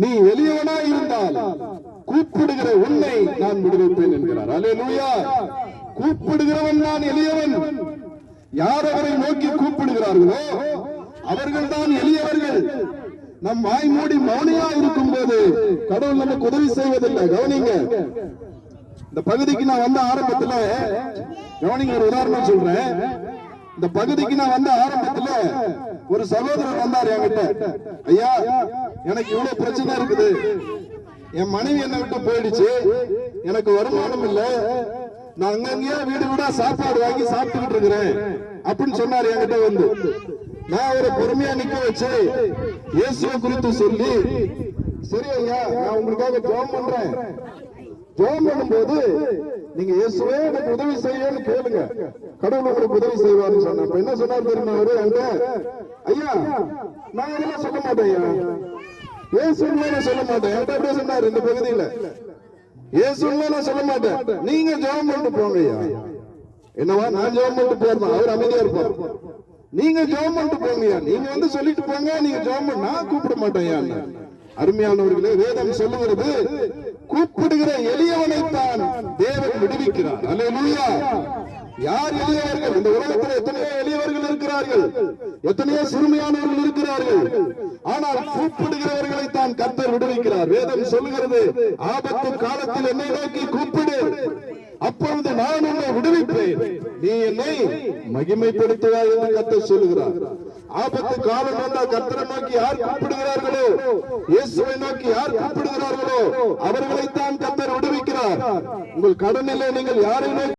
நீ எளியவனா இருந்தால் கூப்பிடுகிற உன்னை நான் விடுவிப்பேன் என்கிறார். அல்லேலூயா கூப்பிடுகிறவன் நான் எளியவன். யார் அவரை நோக்கி கூப்பிடுகிறார்களோ அவர்கள் தான் எளியவர்கள். நம் வாய் மூடி மௌனியா இருக்கும் போது கடவுள் நமக்கு உதவி செய்வதில்லை. கவனிங்க. இந்த பகுதிக்கு நான் வந்த ஆரம்பத்துல கவனிங்க ஒரு உதாரணம் சொல்றேன். இந்த பகுதிக்கு நான் வந்த ஆரம்பத்துல ஒரு சகோதரர் வந்தார் என்கிட்ட. ஐயா எனக்கு இவ்வளவு பிரச்சனை இருக்குது. என் மனைவி என்னை விட்டு போயிடுச்சு. எனக்கு வருமானம் இல்ல. நான் அங்கங்கேயே வீடு வீடா சாப்பாடு வாங்கி சாப்பிட்டுக்கிட்டு இருக்கிறேன். அப்படின்னு சொன்னார் என்கிட்ட வந்து. நான் அவரை பொறுமையா நிக்க வச்சு இயேசுவை குறித்து சொல்லி சரி ஐயா நான் உங்களுக்காக ஜோம் பண்றேன். ஜெபம் பண்ணும்போது நீங்க இயேசுவே எனக்கு உதவி செய்யன்னு கேளுங்க. கடவுள் உங்களுக்கு உதவி செய்வார்னு சொன்ன என்ன சொன்னார் தெரியுமா அவரு? அங்க ஐயா நான் இதெல்லாம் சொல்ல மாட்டேன் ஐயா. இயேசுன்னு நான் சொல்ல மாட்டேன். என்கிட்ட அப்படியே சொன்னார் இந்த பகுதியில. இயேசுன்னு நான் சொல்ல மாட்டேன். நீங்க ஜெயம் பண்ணிட்டு போங்க ஐயா. என்னவா? நான் ஜெபம் பண்ணிட்டு போறேன் அவர் அமைதியா இருப்பார். நீங்க ஜெயம் பண்ணிட்டு போங்கய்யா நீங்க வந்து சொல்லிட்டு போங்க நீங்க ஜெயம் பண்ண நான் கூப்பிட மாட்டேன் அருமையானவர்களே வேதம் சொல்லுகிறது கூப்பிடுகிற எளியவனைத்தான் தேவன் விடுவிக்கிறார். அல்லேலூயா. யார் எளியவர்கள்? இந்த உலகத்தில் எத்தனையோ எளியவர்கள் இருக்கிறார்கள். எத்தனையோ சிறுமையானவர்கள் இருக்கிறார்கள். ஆனால் கூப்பிடுகிறவர்களை தான் கர்த்தர் விடுவிக்கிறார். வேதம் சொல்லுகிறது ஆபத்து காலத்தில் என்னை நோக்கி கூப்பிடு. அப்பொழுது நான் உன்னை விடுவிப்பேன். நீ என்னை மகிமைப்படுத்துவாய் என்று கத்த சொல்லுகிறார். ஆபத்து காலம் வந்தால் கர்த்தரை நோக்கி யார் கூப்பிடுகிறார்களோ இயேசுவை நோக்கி யார் கூப்பிடுகிறார்களோ அவர்களைத்தான் கத்தர் விடுவிக்கிறார். உங்கள் கடனிலே நீங்கள் யாரை நோக்கி